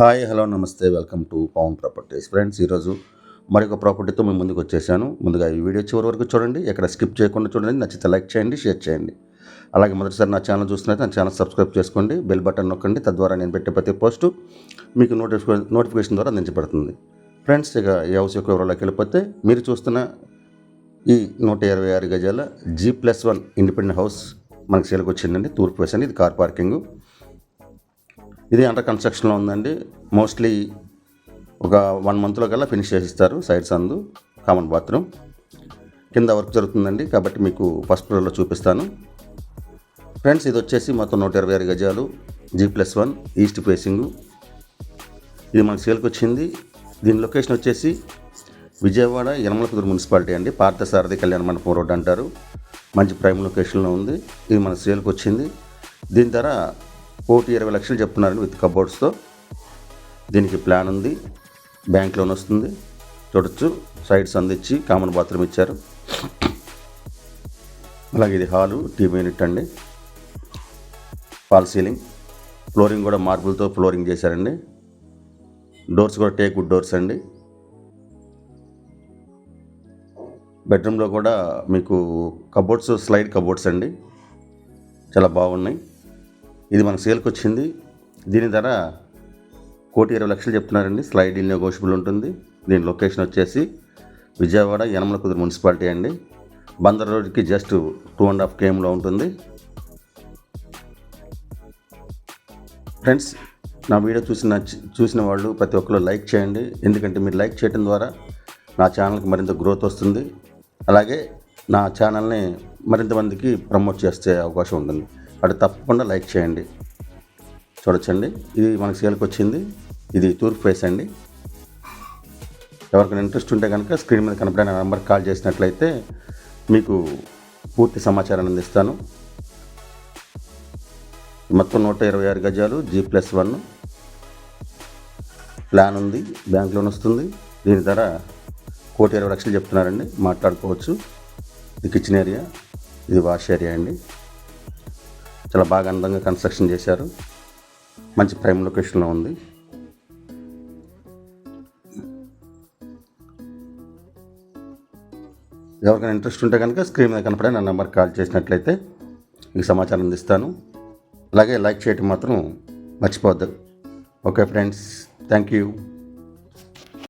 Hi hello నమస్తే welcome to Pavan properties. Friends ఈరోజు మరొక ప్రాపర్టీతో మేము ముందుకు వచ్చేసాను. ముందుగా ఈ వీడియో చివరి వరకు చూడండి. ఎక్కడ స్కిప్ చేయకుండా చూడండి. నచ్చితే లైక్ చేయండి షేర్ చేయండి. అలాగే మొదటిసారి నా ఛానల్ చూస్తున్నట్టు నా ఛానల్ సబ్స్క్రైబ్ చేసుకోండి. బెల్ బటన్ నొక్కండి. తద్వారా నేను పెట్టే ప్రతి పోస్టు మీకు నోటిఫికేషన్ నోటిఫికేషన్ ద్వారా అందించబడుతుంది. ఫ్రెండ్స్ ఇక ఈ హౌస్ యొక్క వివరాలకు వెళ్ళిపోతే మీరు చూస్తున్న ఈ నూట ఇరవై ఆరు గజాల G plus one independent house మనకి సేల్కి వచ్చిందండి. తూర్పు వేసండి. ఇది కార్ పార్కింగ్. ఇది అండర్ కన్స్ట్రక్షన్లో ఉందండి. మోస్ట్లీ ఒక వన్ మంత్లో కల్లా ఫినిష్ చేసిస్తారు సైడ్స్ అందు కామన్ బాత్రూమ్. కింద వర్క్ జరుగుతుందండి కాబట్టి మీకు ఫస్ట్ ఫ్లోర్లో చూపిస్తాను. ఫ్రెండ్స్ ఇది వచ్చేసి మొత్తం నూట ఇరవై ఆరు గజాలు G plus one east facing. ఇది మన సేల్కి వచ్చింది. దీని లొకేషన్ వచ్చేసి విజయవాడ యనమలపుదూరు మున్సిపాలిటీ అండి. పార్థసారథి కళ్యాణ మండపం రోడ్ అంటారు. మంచి ప్రైమ్ లొకేషన్లో ఉంది. ఇది మన సేల్కి వచ్చింది. దీని ధర కోటి ఇరవై లక్షలు చెప్తున్నారండి విత్ కబోర్డ్స్తో. దీనికి ప్లాన్ ఉంది. బ్యాంక్ లోన్ వస్తుంది. చూడొచ్చు. సైడ్స్ అందించి కామన్ బాత్రూమ్ ఇచ్చారు. అలాగే ఇది హాలు టీవీ యూనిట్ అండి. ఫాల్ సీలింగ్ ఫ్లోరింగ్ కూడా మార్బుల్తో ఫ్లోరింగ్ చేశారండి. డోర్స్ కూడా టేక్ వుడ్ డోర్స్ అండి. బెడ్రూమ్లో కూడా మీకు కబోర్డ్స్ స్లైడ్ కబోర్డ్స్ అండి. చాలా బాగున్నాయి. ఇది మన సేల్కి వచ్చింది. దీని ధర కోటి ఇరవై లక్షలు చెప్తున్నారండి. స్లైడ్ ఇల్ నెగోషియబుల్ ఉంటుంది. దీని లొకేషన్ వచ్చేసి విజయవాడ యనమల కుదురు మున్సిపాలిటీ అండి. బందర్ రోడ్కి జస్ట్ టూ అండ్ హాఫ్ కేఎంలో ఉంటుంది. ఫ్రెండ్స్ నా వీడియో చూసిన చూసిన వాళ్ళు ప్రతి ఒక్కరు లైక్ చేయండి. ఎందుకంటే మీరు లైక్ చేయడం ద్వారా నా ఛానల్కి మరింత గ్రోత్ వస్తుంది. అలాగే నా ఛానల్ని మరింత మందికి ప్రమోట్ చేసే అవకాశం ఉంటుంది. అటు తప్పకుండా లైక్ చేయండి. చూడొచ్చండి. ఇది మనకి సేల్కి వచ్చింది. ఇది తూర్పు ఫేస్ అండి. ఎవరికైనా ఇంట్రెస్ట్ ఉంటే కనుక స్క్రీన్ మీద కనపడే నెంబర్ నెంబర్కి కాల్ చేసినట్లయితే మీకు పూర్తి సమాచారాన్ని అందిస్తాను. మొత్తం నూట ఇరవై ఆరు గజాలు జీ ప్లస్ వన్ ప్లాన్ ఉంది. బ్యాంక్ లోన్ వస్తుంది. దీని ధర కోటి ఇరవై లక్షలు చెప్తున్నారండి. మాట్లాడుకోవచ్చు. ఇది కిచెన్ ఏరియా ఇది వాష్ ఏరియా అండి. చాలా బాగా అందంగా కన్స్ట్రక్షన్ చేశారు. మంచి ప్రైమ్ లొకేషన్లో ఉంది. ఎవరికైనా ఇంట్రెస్ట్ ఉంటే కనుక స్క్రీన్ మీద కనపడే నా నెంబర్కి కాల్ చేసినట్లయితే మీకు సమాచారం అందిస్తాను. అలాగే లైక్ చేయటం మాత్రం మర్చిపోవద్దు. Okay friends thank you